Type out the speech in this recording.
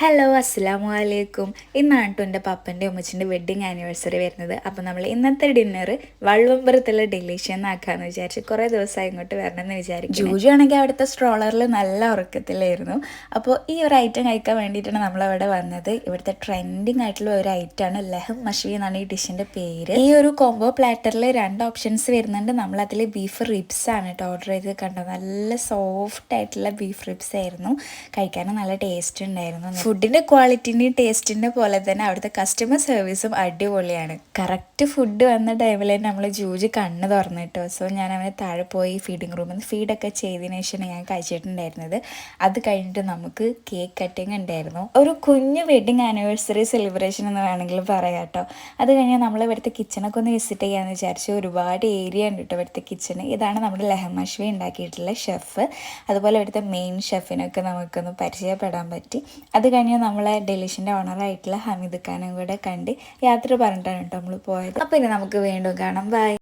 Hello അസ്സാമു അലൈക്കും ഇന്നാണ് കേട്ടോ എന്റെ പപ്പന്റെ ഉമ്മച്ചിന്റെ വെഡ്ഡിങ് ആനിവേഴ്സറി വരുന്നത്. അപ്പോൾ നമ്മൾ ഇന്നത്തെ ഡിന്നർ വള്ളുമ്പുറത്തുള്ള ഡെലീഷ്യൻ ആക്കാമെന്ന് വിചാരിച്ച് കുറേ ദിവസമായി ഇങ്ങോട്ട് വരണമെന്ന് വിചാരിക്കും ജൂജു ആണെങ്കിൽ അവിടുത്തെ സ്ട്രോളറിൽ നല്ല ഉറക്കത്തിലായിരുന്നു. അപ്പോൾ ഈ ഒരു ഐറ്റം കഴിക്കാൻ വേണ്ടിയിട്ടാണ് നമ്മളവിടെ വന്നത്. ഇവിടുത്തെ ട്രെൻഡിങ് ആയിട്ടുള്ള ഒരു ഐറ്റമാണ് ലഹം മഷി എന്നാണ് ഈ ഡിഷിന്റെ പേര്. ഈ ഒരു കോംബോ പ്ലാറ്ററിൽ രണ്ട് ഓപ്ഷൻസ് വരുന്നുണ്ട്. നമ്മൾ അതിൽ ബീഫ് റിബ്സ് ആണ് കേട്ടോ ഓർഡർ ചെയ്ത് കണ്ടത് നല്ല സോഫ്റ്റ് ആയിട്ടുള്ള ബീഫ് റിബ്സ് ആയിരുന്നു. കഴിക്കാനും നല്ല ടേസ്റ്റ് ഉണ്ടായിരുന്നു. ഫുഡിന്റെ ക്വാളിറ്റിന്റെയും ടേസ്റ്റിന്റെ പോലെ തന്നെ അവിടുത്തെ കസ്റ്റമർ സർവീസും അടിപൊളിയാണ്. കറക്റ്റ് ഫുഡ് വന്ന ടൈമിൽ നമ്മൾ ജൂജ് കണ്ണ് തുറന്നിട്ടോ സോ ഞാൻ അവനെ താഴെ പോയി ഫീഡിങ് റൂമിൽ നിന്ന് ഫീഡൊക്കെ ചെയ്തതിന് ശേഷമാണ് ഞാൻ കഴിച്ചിട്ടുണ്ടായിരുന്നത്. അത് കഴിഞ്ഞിട്ട് നമുക്ക് കേക്ക് കട്ടിങ് ഉണ്ടായിരുന്നു. ഒരു കുഞ്ഞു വെഡിങ് ആനിവേഴ്സറി സെലിബ്രേഷൻ എന്ന് വേണമെങ്കിൽ പറയാം കേട്ടോ അത് കഴിഞ്ഞാൽ നമ്മൾ ഇവിടുത്തെ കിച്ചണൊക്കെ ഒന്ന് വിസിറ്റ് ചെയ്യാമെന്ന് വിചാരിച്ചു ഒരുപാട് ഏരിയ ഉണ്ട് കേട്ടോ ഇവിടുത്തെ കിച്ചണ് ഇതാണ് നമ്മുടെ ലഹമശ്വി ഉണ്ടാക്കിയിട്ടുള്ള ഷെഫ് അതുപോലെ ഇവിടുത്തെ മെയിൻ ഷെഫിനൊക്കെ നമുക്കൊന്ന് പരിചയപ്പെടാൻ പറ്റി. അത് കഴിഞ്ഞ് നമ്മളെ ഡെലിഷിന്റെ ഓണറായിട്ടുള്ള ഹമീദ് ഖാനും കൂടെ കണ്ട് യാത്ര പറഞ്ഞിട്ടാണ് കേട്ടോ നമ്മൾ പോയത്. അപ്പോൾ ഇനി നമുക്ക് വീണ്ടും കാണാം. ബൈ